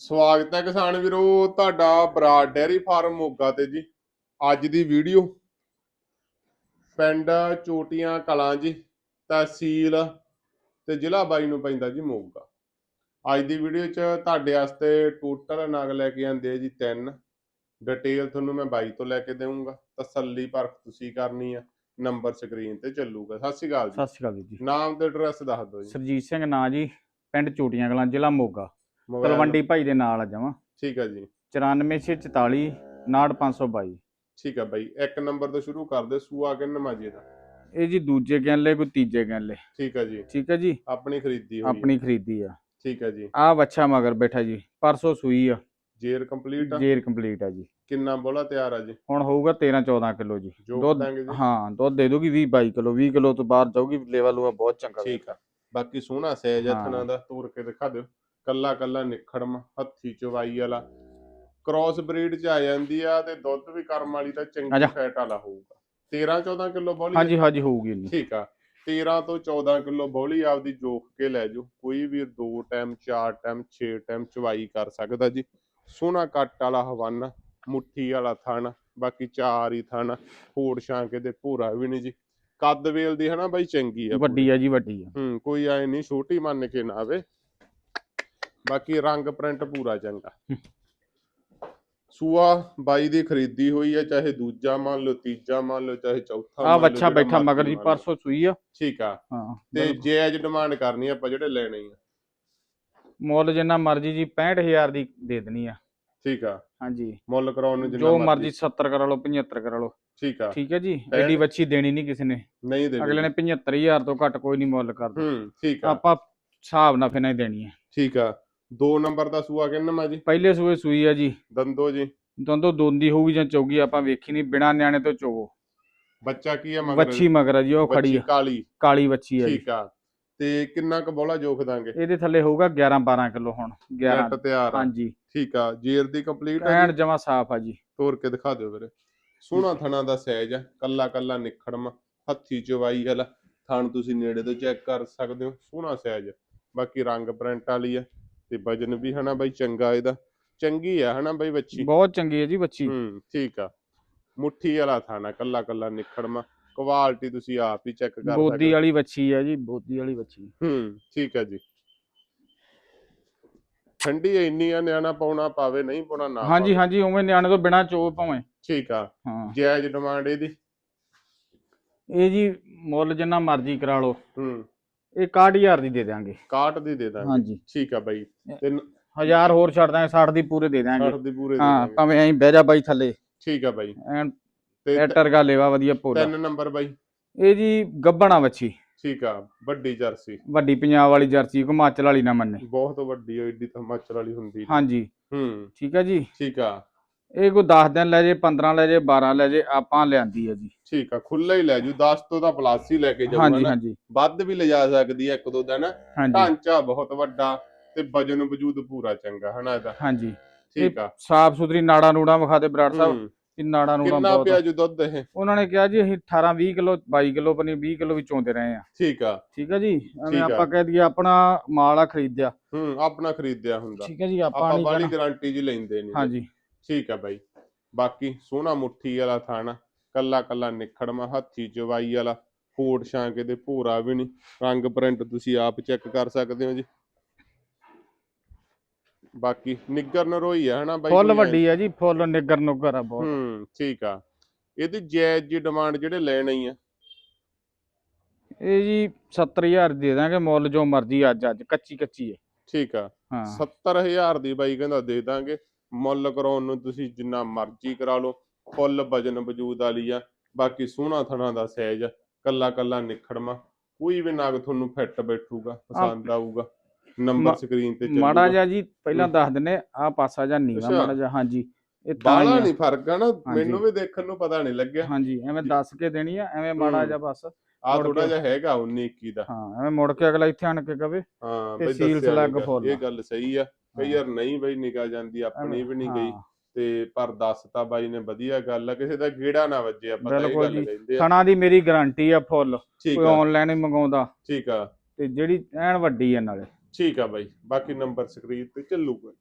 ਸਵਾਗਤ ਹੈ ਕਿਸਾਨ ਵੀਰੋ ਤੁਹਾਡਾ ਬਰਾੜ ਡੈਰੀ ਫਾਰਮ ਮੋਗਾ ਤੇ ਜੀ। ਅੱਜ ਦੀ ਵੀਡੀਓ। ਪਿੰਡ ਚੋਟੀਆਂ ਕਲਾਂ ਜੀ ਤਹਿਸੀਲ ਤੇ ਜ਼ਿਲ੍ਹਾ ਬਾਈ ਨੂੰ ਪੈਂਦਾ ਜੀ ਮੋਗਾ। ਅੱਜ ਦੀ ਵੀਡੀਓ 'ਚ ਤੁਹਾਡੇ ਵਾਸਤੇ ਟੋਟਲ ਨਗ ਲੈ ਕੇ ਆਂਦੇ ਆ ਜੀ ਤਿੰਨ। ਡਿਟੇਲ ਤੁਹਾਨੂੰ ਮੈਂ ਬਾਈ ਤੋਂ ਲੈ ਕੇ ਦੇਵਾਂਗਾ ਤਸੱਲੀ ਪਰਖ ਤੁਸੀਂ ਕਰਨੀ ਆ। ਨੰਬਰ ਸਕਰੀਨ ਤੇ ਚੱਲੂਗਾ। ਸਤਿ ਸ਼੍ਰੀ ਅਕਾਲ ਜੀ। ਸਤਿ ਸ਼੍ਰੀ ਅਕਾਲ ਜੀ। ਨਾਮ ਤੇ ਐਡਰੈਸ ਦੱਸ ਦਿਓ ਜੀ। ਸਰਜੀਤ ਸਿੰਘ ਨਾਂ ਜੀ ਪਿੰਡ ਚੋਟੀਆਂ ਕਲਾਂ ਜ਼ਿਲ੍ਹਾ ਮੋਗਾ। ਤਲਵੰਡੀ ਭਾਈ ਦੇ ਨਾਲ ਆ ਜਾਵਾਂ ਠੀਕ ਹੈ ਜੀ। 94644 98522 ਠੀਕ ਹੈ ਬਾਈ ਇੱਕ ਨੰਬਰ ਤੋਂ ਸ਼ੁਰੂ ਕਰਦੇ ਸੂਆ ਕਿੰਨ ਮਾਜੇ ਦਾ? ਇਹ ਜੀ ਦੂਜੇ ਗੈਲੇ ਕੋਈ ਤੀਜੇ ਗੈਲੇ ਠੀਕ ਹੈ ਜੀ। ਠੀਕ ਹੈ ਜੀ? ਆਪਣੀ ਖਰੀਦੀ ਹੋਈ ਆਪਣੀ ਖਰੀਦੀ ਆ। ਠੀਕ ਹੈ ਜੀ। ਆ ਬੱਚਾ ਮਗਰ ਬੈਠਾ ਜੀ ਪਰਸੋਂ ਸੂਈ ਆ। ਜੇਰ ਕੰਪਲੀਟ ਆ? ਜੇਰ ਕੰਪਲੀਟ ਆ ਜੀ। ਕਿੰਨਾ ਬੋਲਾ ਤਿਆਰ ਆ ਜੀ? ਹੁਣ ਹੋਊਗਾ 13 14 ਕਿਲੋ ਜੀ। ਦੁੱਧ ਹਾਂ ਦੁੱਧ ਦੇ ਦੂਗੀ 20 22 ਕਿਲੋ 20 ਕਿਲੋ ਤੋਂ ਬਾਹਰ ਜਾਊਗੀ ਲੈਵਲ ਉਹ ਬਹੁਤ ਚੰਗਾ। ਠੀਕ ਆ। ਬਾਕੀ ਸੋਹਣਾ ਸਹਿਜ। ਹੱਥਾਂ ਦਾ ਤੋੜ ਕੇ ਦਿਖਾ ਦਿਓ। ਕੱਲਾ ਕੱਲਾ ਨਿਖੜਮ ਹੱਥੀ ਚਵਾਈ ਵਾਲਾ। ਕ੍ਰਾਸ ਬਰੀਡ ਚ ਆ ਜਾਂਦੀ ਆ ਤੇ ਦੁੱਧ ਵੀ ਕਰਮ ਵਾਲੀ ਤਾਂ ਚੰਗੀ। ਫੈਟ ਵਾਲਾ ਹੋਊਗਾ। 13 14 ਕਿਲੋ ਬੋਲੀ ਹਾਂਜੀ ਹਾਂਜੀ ਹੋਊਗੀ ਇੰਨੀ। ਠੀਕ ਆ। 13 ਤੋਂ 14 ਕਿਲੋ ਬੋਲੀ ਆਪਦੀ ਜੋਖ ਕੇ ਲੈ ਜਾਓ। ਕੋਈ ਵੀ ਦੋ ਟਾਈਮ ਚਾਰ ਟਾਈਮ 6 ਟਾਈਮ ਚਵਾਈ ਕਰ ਸਕਦਾ ਜੀ। ਸੋਹਣਾ ਕੱਟ ਵਾਲਾ ਹਵਾਨਾ ਮੁੱਠੀ ਵਾਲਾ ਥਣ ਬਾਕੀ ਚਾਰ ਹੀ ਥਣ ਫੋੜ ਛਾਂਕੇ ਦੇ ਭੂਰਾ ਵੀ ਨਹੀਂ ਜੀ। ਕੱਦ ਵੇਲ ਦੀ ਹਨਾ ਬਾਈ ਚੰਗੀ ਆ ਵੱਡੀ ਆ ਜੀ ਵੱਡੀ ਆ। ਹੂੰ ਕੋਈ ਐ ਨਹੀਂ ਛੋਟੀ ਮੰਨ ਕੇ ਨਾ ਆਵੇ। ਬਾਕੀ ਰੰਗ ਪ੍ਰਿੰਟ ਪੂਰਾ ਚੰਗਾ। ਸੂਆ ਬਾਈ ਦੀ ਖਰੀਦੀ ਹੋਈ ਹੈ ਚਾਹੇ ਦੂਜਾ ਮੰਨ ਲਓ ਤੀਜਾ ਮੰਨ ਲਓ ਚਾਹੇ ਚੌਥਾ ਆ ਮੰਨ ਲਓ, ਬੱਚਾ ਬੈਠਾ ਮਗਰ ਜੀ। ਪਰਸੋਂ ਸੂਈ ਆ। ਠੀਕ ਆ। ਹਾਂ ਤੇ। ਜੇ ਅੱਜ ਡਿਮਾਂਡ ਕਰਨੀ ਆ ਆਪਾਂ ਜਿਹੜੇ ਲੈਣੇ ਆ। ਮੁੱਲ ਜਿੰਨਾ ਮਰਜ਼ੀ ਜੀ 65000 ਦੀ ਦੇ ਦੇਣੀ ਆ। ਠੀਕ ਆ। ਹਾਂਜੀ। ਮੁੱਲ ਕਰਾਉਣ ਨੂੰ ਜਿੰਨਾ ਜੋ ਮਰਜ਼ੀ। 70 ਕਰਾ ਲਓ 75 ਕਰਾ ਲਓ। ਠੀਕ ਆ। ਠੀਕ ਹੈ ਜੀ ਐਡੀ ਬੱਚੀ ਦੇਣੀ ਨਹੀਂ ਕਿਸੇ ਨੇ। ਨਹੀਂ ਦੇਣੀ। ਅਗਲੇ ਨੇ 75000 ਤੋਂ ਘੱਟ ਕੋਈ ਨਹੀਂ ਮੁੱਲ ਕਰਦਾ। ਹੂੰ ਠੀਕ ਆ। ਆਪਾਂ ਹਿਸਾਬ ਨਾਲ ਫਿਨਾ ਹੀ ਦੇਣੀ ਹੈ ਠੀਕ ਆ। ਦੋ ਨੰਬਰ ਦਾ ਸੂਆ ਕਿੰਨਾ ਮਾ ਜੀ? ਪਹਿਲੇ ਸੂਏ ਸੂਈ ਆ ਜੀ। ਦੰਦੋ ਜੀ। ਦੋਂਦੋ ਦੋਂਦੀ ਹੋਊਗੀ ਜਾਂ ਚੌਗੀ ਆਪਾਂ ਵੇਖੀ ਨਹੀਂ ਬਿਨਾ ਨਿਆਣੇ ਤੋਂ ਚੋਵੋ। ਬੱਚਾ ਕੀ ਆ ਮਗਰ? ਬੱਚੀ ਮਗਰ ਆ ਜੀ ਉਹ ਖੜੀ ਆ। ਕਾਲੀ। ਕਾਲੀ ਬੱਚੀ ਆ ਠੀਕ ਆ। ਤੇ ਕਿੰਨਾ ਕੁ ਬੋਲਾ ਜੋਖ ਦਾਂਗੇ? ਇਹਦੇ ਥੱਲੇ ਹੋਊਗਾ 11 12 ਕਿਲੋ ਹੁਣ 11 ਨੈਟ ਤਿਆਰ ਹਾਂਜੀ। ਠੀਕ ਆ। ਜੇਰ ਦੀ ਕੰਪਲੀਟ ਐਨ ਜੀ? ਜਮਾ ਸਾਫ਼ ਆ ਜੀ। ਤੋੜ ਕੇ ਦਿਖਾ ਦਿਓ ਵੀਰੇ। ਸੋਹਣਾ ਥਣਾ ਦਾ ਸਾਈਜ਼ ਆ। ਕੱਲਾ ਕੱਲਾ ਨਿਖੜਮ ਹੱਥੀ ਚਵਾਈ ਵਾਲਾ। ਥਣ ਤੁਸੀਂ ਨੇੜੇ ਤੋਂ ਚੈੱਕ ਕਰ ਸਕਦੇ ਹੋ। ਸੋਹਣਾ ਸਾਈਜ਼ ਬਾਕੀ ਰੰਗ ਪ੍ਰਿੰਟ ਵਾਲੀ ਆ। ਤੇ ਵਜਨ ਵੀ ਹਨਾ ਬਾਈ ਚੰਗਾ ਇਹਦਾ। ਚੰਗੀ ਆ ਹਨਾ ਬਾਈ ਬੱਚੀ ਬਹੁਤ ਚੰਗੀ ਹੈ ਜੀ ਬੱਚੀ ਹੂੰ ਠੀਕ ਆ। ਮੁੱਠੀ ਵਾਲਾ ਥਾਣਾ ਕੱਲਾ ਕੱਲਾ ਨਿਖੜਮਾ। ਕੁਆਲਿਟੀ ਤੁਸੀਂ ਆਪ ਹੀ ਚੈੱਕ ਕਰ ਸਕਦੇ ਬੋਦੀ ਵਾਲੀ ਬੱਚੀ ਆ ਜੀ ਬੋਦੀ ਵਾਲੀ ਬੱਚੀ ਹੂੰ ਠੀਕ ਆ ਜੀ। ਠੰਡੀ ਇੰਨੀ ਆ ਨਿਆਣਾ ਪਾਉਣਾ ਪਾਵੇ ਨਹੀਂ ਪਾਉਣਾ ਨਾ ਹਾਂਜੀ ਪਾਵੇ। ਹਾਂਜੀ ਉਵੇਂ ਨਿਆਣੇ ਤੋਂ ਬਿਨਾ ਚੋ ਭਾਵੇਂ। ਠੀਕ ਆ। ਹਾਂ। ਜਾਇਜ਼ ਡਿਮਾਂਡ ਇਹਦੀ? ਇਹ ਜੀ ਮੁੱਲ ਜਿੰਨਾ ਮਰਜ਼ੀ ਕਰਾ ਲਓ। ਹੂੰ। ਇਹ 61000 ਦੀ ਦੇ ਦਿਆਂਗੇ। 61 ਦੀ ਦੇ ਦਾਂਗੇ ਹਾਂਜੀ। ਠੀਕ ਆ ਬਾਈ। ਤੇ ਹਜ਼ਾਰ ਹੋਰ ਛੱਡ ਦਾਂਗੇ 60 ਦੀ ਪੂਰੇ ਦੇ ਦਿਆਂਗੇ। 60 ਦੀ ਪੂਰੇ ਦੇ ਹਾਂ ਦਾਂਗੇ ਭਾਵੇਂ ਐਂ ਬਹਿ ਜਾ ਬਾਈ ਥੱਲੇ। ਠੀਕ ਆ ਬਾਈ। ਐਨ ਤੇ ਐਟਰ ਗਾ ਲੇਵਾ ਵਧੀਆ ਪੋਲਾ। ਤਿੰਨ ਨੰਬਰ ਬਾਈ। ਇਹ ਜੀ ਗੱਬਣਾ ਵੱਛੀ। ਠੀਕ ਆ ਵੱਡੀ ਜਰਸੀ। ਵੱਡੀ ਪੰਜਾਬ ਵਾਲੀ ਜਰਸੀ ਹਿਮਾਚਲ ਵਾਲੀ ਨਾ ਮੰਨੇ। ਬਹੁਤ ਵੱਡੀ ਓ ਏਡੀ ਤਾਂ ਹਿਮਾਚਲ ਵਾਲੀ ਹੁੰਦੀ ਨੀ। ਹਾਂਜੀ। ਹੂੰ। ਠੀਕ ਹੈ ਜੀ। ਠੀਕ ਆ। ਇਹ ਕੋਈ 10 ਦਿਨ ਲੈ ਜੇ 15 ਲੈ ਜੇ 12 ਲੈ ਜੇ ਆਪਾਂ ਲਿਆਂਦੀ ਹੈ ਜੀ। ਠੀਕ ਆ ਖੁੱਲਾ ਹੀ ਲੈ ਜੂ 10 ਤੋਂ ਤਾਂ ਪਲੱਸ ਹੀ ਲੈ ਕੇ ਜਾਊਗਾ ਹਾਂਜੀ ਹਾਂਜੀ। ਵੱਧ ਵੀ ਲਿਜਾ ਸਕਦੀ ਹੈ ਇੱਕ ਦੋ ਦਿਨ। ਢਾਂਚਾ ਬਹੁਤ ਵੱਡਾ ਤੇ ਵਜਨ ਵਜੂਦ ਪੂਰਾ ਚੰਗਾ ਹਨਾ ਇਹਦਾ? ਹਾਂਜੀ। ਠੀਕ ਆ। ਸਾਫ਼ ਸੁਥਰੀ ਨਾੜਾ ਨੂੜਾ ਵਿਖਾ ਦੇ ਬਰਾੜ ਸਾਹਿਬ। ਇਹ ਨਾੜਾ ਨੂੜਾ ਕਿੰਨਾ ਪਿਆ ਆ। ਜੂ ਦੁੱਧ ਇਹ? ਉਹਨਾਂ ਨੇ ਕਿਹਾ ਜੀ ਅਸੀਂ 18 20 ਕਿਲੋ 22 ਕਿਲੋ ਪਨੀ 20 ਕਿਲੋ ਵੀ ਚੋਂਦੇ ਰਹੇ ਆ। ਠੀਕ ਆ। ਠੀਕ ਹੈ ਜੀ? ਐਵੇਂ ਆ। ਆਪਾਂ ਕਹਿ ਦਈਏ ਆਪਣਾ ਮਾਲ ਆ ਖਰੀਦਿਆ। ਹੂੰ ਆਪਣਾ ਖਰੀਦਿਆ ਹੁੰਦਾ। ਠੀਕ ਹੈ ਜੀ ਆਪਾਂ ਨਹੀਂ ਗਾਰੰਟੀ ਜੀ ਲੈਂਦੇ ਨਹੀਂ ਹਾਂਜੀ। ਠੀਕ ਆ ਬਾਈ। ਬਾਕੀ ਸੋਹਣਾ ਮੁੱਠੀ ਵਾਲਾ ਥਾਣਾ ਕੱਲਾ ਕੱਲਾ ਨਿਖੜਮਾ ਹੱਥੀ ਚਵਾਈ ਵਾਲਾ ਫੋੜ ਛਾਂਕੇ ਦੇ ਭੂਰਾ ਵੀ ਨਹੀਂ। ਰੰਗ ਪ੍ਰਿੰਟ ਤੁਸੀਂ ਆਪ ਚੈੱਕ ਕਰ ਸਕਦੇ ਹੋ ਜੀ। ਬਾਕੀ ਨਿੱਗਰ ਨਰੋਈ ਆ ਹਨਾ ਬਾਈ ਫੁੱਲ ਵੱਡੀ ਆ ਜੀ ਫੁੱਲ ਨਿੱਗਰ ਨੁੱਗਰ ਆ ਬਹੁਤ। ਹੂੰ ਠੀਕ ਆ। ਇਹਦੀ ਜਾਇਜ਼ ਜੀ ਡਿਮਾਂਡ ਜਿਹੜੇ ਲੈਣ ਆ? ਇਹ ਜੀ 70000 ਦੇ ਦਾਂਗੇ ਮੁੱਲ ਜੋ ਮਰਜ਼ੀ ਅੱਜ ਅੱਜ ਕੱਚੀ ਕੱਚੀ ਹੈ ਠੀਕ ਆ। ਹਾਂ। 70000 ਦੀ ਬਾਈ ਕਹਿੰਦਾ ਦੇ ਦਾਂਗੇ। ਮੁੱਲ ਕਰਾਉਣ ਨੂੰ ਤੁਸੀਂ ਜਿੰਨਾ ਮਰਜ਼ੀ ਕਰਾ ਲਓ ਫੁੱਲ ਵਜਨ ਵਜੂਦ ਵਾਲੀ ਆ ਬਾਕੀ ਸੋਹਣਾ ਥਣਾ ਦਾ ਸਾਈਜ਼ ਕੱਲਾ ਕੱਲਾ ਨਿਖੜਮਾ ਕੋਈ ਵੀ ਨਾਗ ਤੁਹਾਨੂੰ ਫਿੱਟ ਬੈਠੂਗਾ ਪਸੰਦ ਆਊਗਾ ਨੰਬਰ ਸਕਰੀਨ ਤੇ ਮਾੜਾ ਚੱਲੂਗਾ ਜਿਹਾ ਜੀ ਪਹਿਲਾਂ। ਦੱਸ ਦਿੰਨੇ ਆ ਪਾਸਾ ਜਾਂ ਅੱਛਾ। ਮਾੜਾ ਜਿਹਾ ਹਾਂਜੀ ਇਹ ਤਾਂ ਬਾਲਾ। ਨਹੀਂ ਫ਼ਰਕ ਆ ਨਾ। ਮੈਨੂੰ ਵੀ ਦੇਖਣ ਨੂੰ ਪਤਾ ਨਹੀਂ ਲੱਗਿਆ ਹਾਂਜੀ ਐਵੇਂ ਦੱਸ ਕੇ ਦੇਣੀ ਆ ਐਵੇਂ ਮਾੜਾ। ਜਿਹਾ ਬਸ ਆ ਮੁੜ ਥੋੜਾ। ਜਿਹਾ ਹੈਗਾ 19 21 ਦਾ ਹਾਂ ਐਵੇਂ ਮੁੜ ਕੇ ਅਗਲਾ ਇੱਥੇ ਆਣ ਕੇ ਕਵੇ ਹਾਂ ਬਈ ਸੀਲ ਸਲੱਗ। ਫੁੱਲ ਇਹ। ਗੱਲ ਸਹੀ ਆ ਕਈ ਯਾਰ ਨਹੀਂ ਬਈ ਨਿਕਾ ਜਾਂਦੀ ਆਪਣੀ ਵੀ ਨਹੀਂ ਗਈ। ਤੇ ਪਰ ਦੱਸਤਾ ਬਾਈ ਨੇ ਵਧੀਆ ਗੱਲ ਆ ਕਿਸੇ ਦਾ ਗੇੜਾ ਨਾ ਵੱਜੇ ਆਪਾਂ ਤਾਂ ਇਹ ਗੱਲ। ਕਹਿੰਦੇ ਆ। ਥਣਾ ਦੀ ਮੇਰੀ ਗਾਰੰਟੀ ਆ ਫੁੱਲ ਠੀਕ ਕੋਈ ਆ। ਆਨਲਾਈਨ ਹੀ ਮੰਗਾਉਂਦਾ। ਠੀਕ ਆ। ਤੇ ਜਿਹੜੀ ਐਨ ਵੱਡੀ ਆ ਨਾਲੇ। ਠੀਕ ਆ ਬਾਈ ਬਾਕੀ ਨੰਬਰ ਸਕਰੀਨ ਤੇ ਚੱਲੂਗਾ